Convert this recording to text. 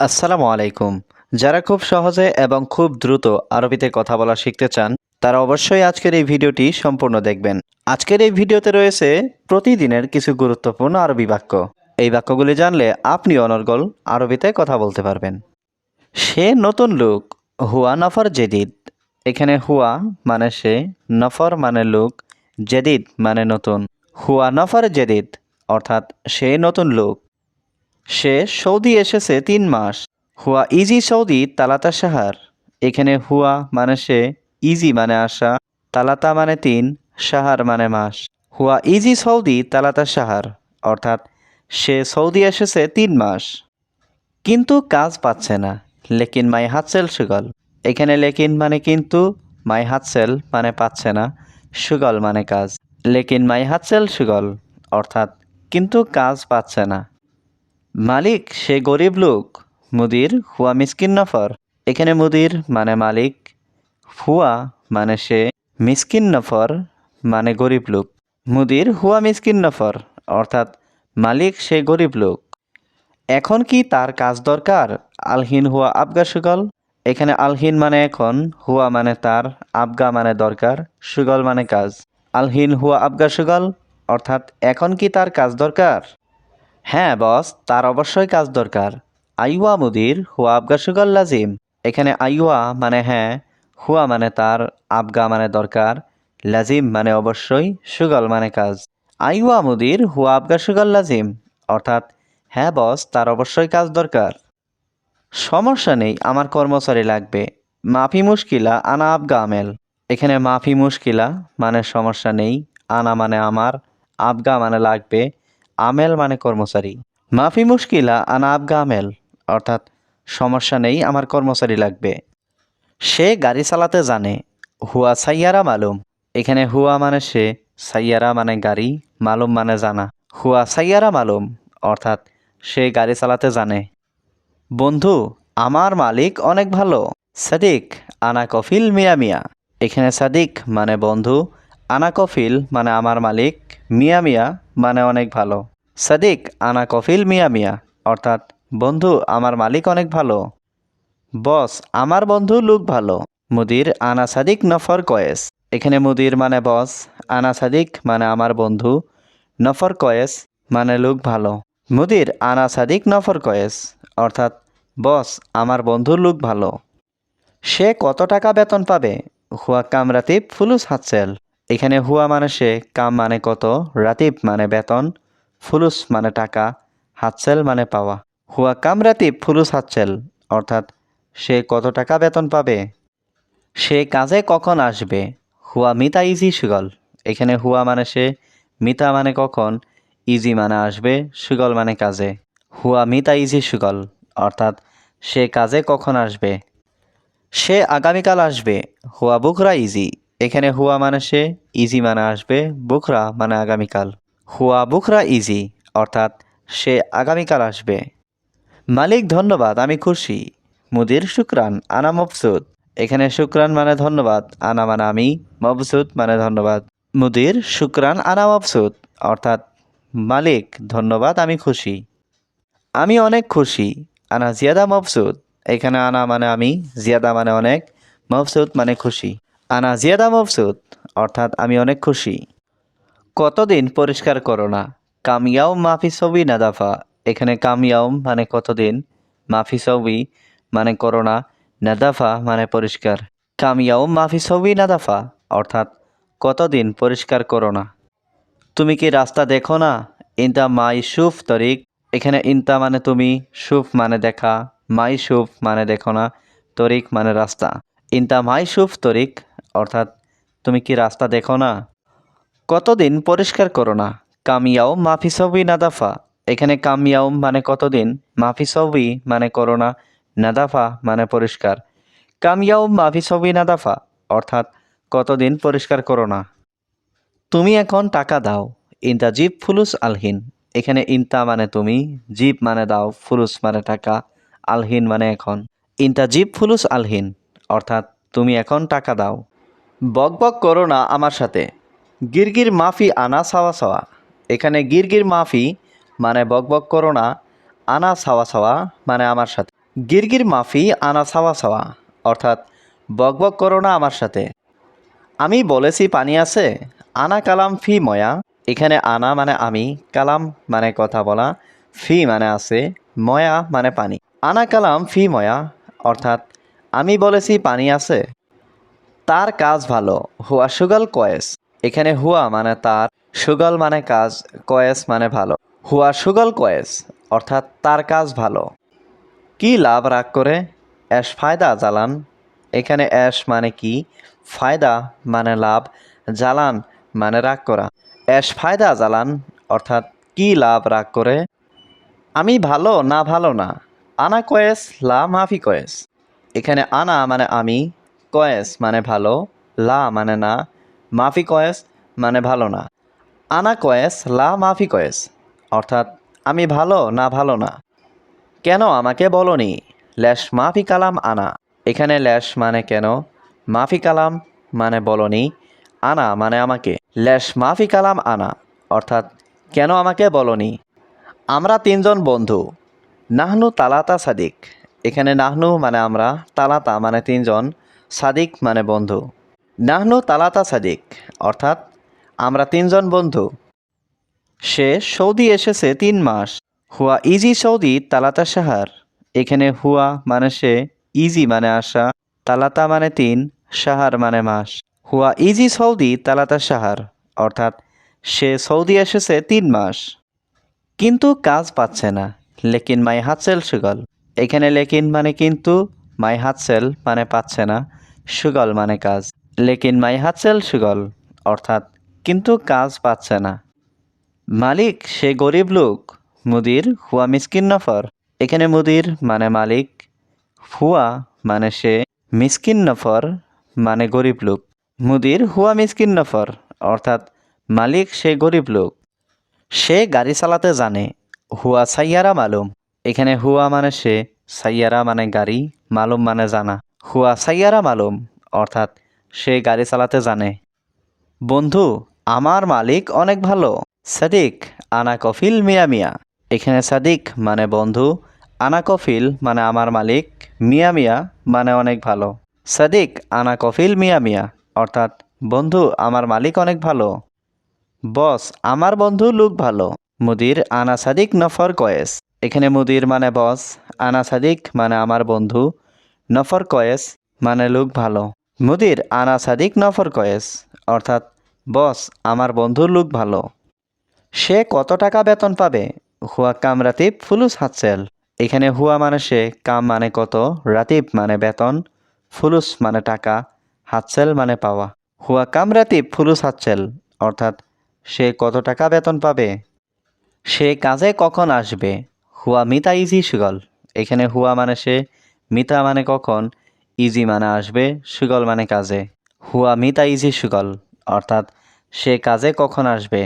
আসসালামু আলাইকুম। যারা খুব সহজে এবং খুব দ্রুত আরবিতে কথা বলা শিখতে চান, তারা অবশ্যই আজকের এই ভিডিওটি সম্পূর্ণ দেখবেন। আজকের এই ভিডিওতে রয়েছে প্রতিদিনের কিছু গুরুত্বপূর্ণ আরবি বাক্য। এই বাক্যগুলি জানলে আপনি অনর্গল আরবিতে কথা বলতে পারবেন। সে নতুন লোক, হুয়া নফর জেদিদ। এখানে হুয়া মানে সে, নফর মানে লোক, জেদিদ মানে নতুন। হুয়া নফর জেদিদ, অর্থাৎ সে নতুন লোক। সে সৌদি এসেছে তিন মাস। হুয়া ইজি সৌদি তালাতা সাহার এখানে হুয়া মানে সে ইজি মানে আসা তালাতা মানে তিন সাহার মানে মাস। হুয়া ইজি সৌদি তালাতা সাহার অর্থাৎ সে সৌদি এসেছে তিন মাস। কিন্তু কাজ পাচ্ছে না, লেকিন মাই হাতসেল সুগল। এখানে লেকিন মানে কিন্তু মাই হাতসেল মানে পাচ্ছে না, সুগল মানে কাজ। লেকিন মাই হাতসেল সুগল, অর্থাৎ কিন্তু কাজ পাচ্ছে না। মালিক সে গরিব লোক, মুদির হুয়া মিসকিন নফর। এখানে মুদির মানে মালিক, হুয়া মানে সে মিসকিন নফর মানে গরিব লোক। মুদির হুয়া মিসকিন নফর, অর্থাৎ মালিক সে গরিব লোক। এখন কি তার কাজ দরকার? আলহিন হুয়া আবগা সুগল? এখানে আলহিন মানে এখন, হুয়া মানে তার, আবগা মানে দরকার, সুগল মানে কাজ। আলহিন হুয়া আবগা সুগল, অর্থাৎ এখন কি তার কাজ দরকার? হ্যাঁ বস, তার অবশ্যই কাজ দরকার। আইওয়া মুদির, হুয়া আবগা সুগল লাজিম। এখানে আইওয়া মানে হ্যাঁ হুয়া মানে তার, আবগা মানে দরকার। লাজিম মানে অবশ্যই, সুগল মানে কাজ। আইওয়া মুদির, হুয়া আবগা সুগল লাজিম। অর্থাৎ হ্যাঁ বস, তার অবশ্যই কাজ দরকার। সমস্যা নেই, আমার কর্মচারী লাগবে। মাফি মুশকিলা, আনা আবগা আমেল। এখানে মাফি মুশকিলা মানে সমস্যা নেই, আনা মানে আমার, আবগা মানে লাগবে। আমেল মানে কর্মচারী। মাফি মুশকিলা আনা আবগা আমেল, অর্থাৎ সমস্যা নেই, আমার কর্মচারী লাগবে। সে গাড়ি চালাতে জানে, হুয়া সাইয়ারা মালুম। এখানে হুয়া মানে সে, সাইয়ারা মানে গাড়ি, মালুম মানে জানা। হুয়া সাইয়ারা মালুম, অর্থাৎ সে গাড়ি চালাতে জানে। বন্ধু, আমার মালিক অনেক ভালো। সাদিক, আনা কফিল মিয়া মিয়া। এখানে সাদিক মানে বন্ধু, আনা কফিল মানে আমার মালিক মিয়া মিয়া মানে অনেক ভালো। সাদিক, আনা কফিল মিয়া মিয়া, অর্থাৎ, বন্ধু, আমার মালিক অনেক ভালো। বস, আমার বন্ধু লোক ভালো। মুদির, আনা সাদিক নফর কয়েস। এখানে মুদির মানে বস, আনা সাদিক মানে আমার বন্ধু। নফর কয়েস মানে লোক ভালো। মুদির, আনা সাদিক নফর কয়েস। অর্থাৎ, বস, আমার বন্ধু লোক ভালো। সে কত টাকা বেতন পাবে? হুয়া কাম রাতিব ফুলুস হাতসেল। এখানে হুয়া মানে সে, কাম মানে কত, রাতিব মানে বেতন, ফুলুস মানে টাকা, হাতসেল মানে পাওয়া। হুয়া কাম রাতিব, ফুলুস হাতসেল, অর্থাৎ সে কত টাকা বেতন পাবে? সে কাজে কখন আসবে? হুয়া মিতা ইজি সুগল। এখানে হুয়া মানে সে, মিতা মানে কখন, ইজি মানে আসবে, সুগল মানে কাজে। হুয়া মিতা ইজি সুগল, অর্থাৎ সে কাজে কখন আসবে? সে আগামীকাল আসবে। হুয়া বুকরা ইজি। এখানে হুয়া মানে সে, ইজি মানে আসবে, বুখরা মানে আগামীকাল। হুয়া বুখরা ইজি, অর্থাৎ সে আগামীকাল আসবে। মালিক, ধন্যবাদ, আমি খুশি। মুদির শুক্রান, আনা মবসুদ এখানে শুক্রান মানে ধন্যবাদ, আনা মানে আমি মবসুদ মানে ধন্যবাদ। মুদির শুক্রান, আনা মবসুদ অর্থাৎ মালিক, ধন্যবাদ, আমি খুশি। আমি অনেক খুশি, আনা জিয়াদা মবসুদ এখানে আনা মানে আমি, জিয়াদা মানে অনেক মবসুদ মানে খুশি। আনা জিয়াদা মবসুদ অর্থাৎ আমি অনেক খুশি। কতদিন পরিষ্কার করো না, কামিয়াও মাফি ছবি নাদাফা এখানে কামিয়াও মানে কতদিন, মাফি ছবি মানে করোনা নাদাফা মানে পরিষ্কার। কামিয়াও মাফি ছবি নাদাফা অর্থাৎ কতদিন পরিষ্কার করো না। তুমি কি রাস্তা দেখো না, ইনতা মাই সুফ তরিক? এখানে ইনতা মানে তুমি সুফ মানে দেখা, মাই সুফ মানে দেখো না, তরিক মানে রাস্তা। ইনতা মাই সুফ তরিক অর্থাৎ তুমি কি রাস্তা দেখো না? কতদিন পরিষ্কার করো না? কামিয়াও মাফি ছবি নাদাফা। এখানে কামিয়াও মানে কতদিন? মাফি ছবি মানে করোনা নাদাফা মানে পরিষ্কার। কামিয়াও মাফি ছবি নাদাফা, অর্থাৎ কতদিন পরিষ্কার করো না? তুমি এখন টাকা দাও, ইনতা জিপ ফুলুস আলহিন। এখানে ইনতা মানে তুমি জিপ মানে দাও, ফুলুস মানে টাকা, আলহিন মানে এখন। ইনতা জিপ ফুলুস আলহিন, অর্থাৎ তুমি এখন টাকা দাও। বক বক করো না আমার সাথে। গিরগির মাফি আনা সাওয়া সাওয়া এখানে গিরগির মাফি মানে বক বক করো না, আনা সাওয়া সাওয়া মানে আমার সাথে। গিরগির মাফি আনা সাওয়া সাওয়া অর্থাৎ বকবক করো না আমার সাথে। আমি বলেছি পানি আছে, আনা কালাম ফি ময়া। এখানে আনা মানে আমি, কালাম মানে কথা বলা, ফি মানে আছে, ময়া মানে পানি। আনা কালাম ফি ময়া, অর্থাৎ আমি বলেছি পানি আছে। তার কাজ ভালো, হুয়া সুগল কয়েস। এখানে হুয়া মানে তার, সুগল মানে কাজ, কয়েস মানে ভালো। হুয়া সুগল কয়েস, অর্থাৎ তার কাজ ভালো। কি লাভ রাগ করে? অ্যাশ ফায়দা জ্বালান এখানে অ্যাশ মানে কি? ফায়দা মানে লাভ জ্বালান মানে রাগ করা। অ্যাশ ফায়দা জ্বালান অর্থাৎ কি লাভ রাগ করে? আমি ভালো না ভালো না। আনা কয়েস, লা মাফি কয়েস। এখানে আনা মানে আমি কয়েস মানে ভালো, লা মানে না, মাফি কয়েস মানে ভালো না। আনা কয়েস, লা মাফি কয়েস, অর্থাৎ আমি ভালো না ভালো না। কেন আমাকে বলনি? ল্যাশ মাফি কালাম আনা। এখানে ল্যাশ মানে কেন? মাফি কালাম মানে বলনি, আনা মানে আমাকে। ল্যাশ মাফি কালাম আনা, অর্থাৎ কেন আমাকে বলনি? আমরা তিনজন বন্ধু। নাহনু তালাতা সাদিক। এখানে নাহনু মানে আমরা, তালাতা মানে তিনজন। সাদিক মানে বন্ধু। নাহনু তালাতা সাদিক, অর্থাৎ আমরা তিনজন বন্ধু। সে সৌদি এসেছে তিন মাস। হুয়া ইজি সৌদি, তালাতা সাহার এখানে হুয়া মানে সে, ইজি মানে আসা তালাতা মানে তিন সাহার মানে মাস। হুয়া ইজি সৌদি, তালাতা সাহার অর্থাৎ সে সৌদি এসেছে তিন মাস। কিন্তু কাজ পাচ্ছে না। লেকিন মাই হাতসেল সুগল এখানে লেকিন মানে কিন্তু, মাই হাতসেল মানে পাচ্ছে না। সুগল মানে কাজ। লেকিন মাই হাতসেল সুগল, অর্থাৎ কিন্তু কাজ পাচ্ছে না। মালিক সে গরিব লোক, মুদির হুয়া মিসকিন নফর। এখানে মুদির মানে মালিক, হুয়া মানে সে মিসকিন নফর মানে গরিব লোক। মুদির হুয়া মিসকিন নফর, অর্থাৎ মালিক সে গরিব লোক। সে গাড়ি চালাতে জানে, হুয়া সাইয়ারা মালুম। এখানে হুয়া মানে সে, সাইয়ারা মানে গাড়ি, মালুম মানে জানা। হুয়া সাইয়ারা মালুম, অর্থাৎ সে গাড়ি চালাতে জানে। বন্ধু, আমার মালিক অনেক ভালো। সাদিক আনা কফিল মিয়া মিয়া। এখানে সাদিক মানে বন্ধু আনা কফিল মানে আমার মালিক, মিয়া মিয়া মানে অনেক ভালো। সাদিক আনা কফিল মিয়া মিয়া, অর্থাৎ বন্ধু, আমার মালিক অনেক ভালো। বস, আমার বন্ধু লোক ভালো। মুদির আনা সাদিক নফর কয়েস। এখানে মুদির মানে বস, আনা সাদিক মানে আমার বন্ধু নফর কয়েস মানে লোক ভালো। মুদির আনা সাদিক নফর কয়েস, অর্থাৎ, বস, আমার বন্ধুর লোক ভালো। সে কত টাকা বেতন পাবে? হুয়া কাম রাতিব ফুলুস হাতসেল। এখানে হুয়া মানে সে, কাম মানে কত, রাতিব মানে বেতন, ফুলুস মানে টাকা, হাতসেল মানে পাওয়া। হুয়া কাম রাতিব ফুলুস হাতসেল, অর্থাৎ, সে কত টাকা বেতন পাবে? সে কাজে কখন আসবে? হুয়া মিতা ইজি সুগল। এখানে হুয়া মানে সে মিতা মানে কখন? ইজি মানে আসবে, সুগল মানে কাজে। হুয়া মিতা ইজি সুগল, অর্থাৎ সে কাজে কখন আসবে?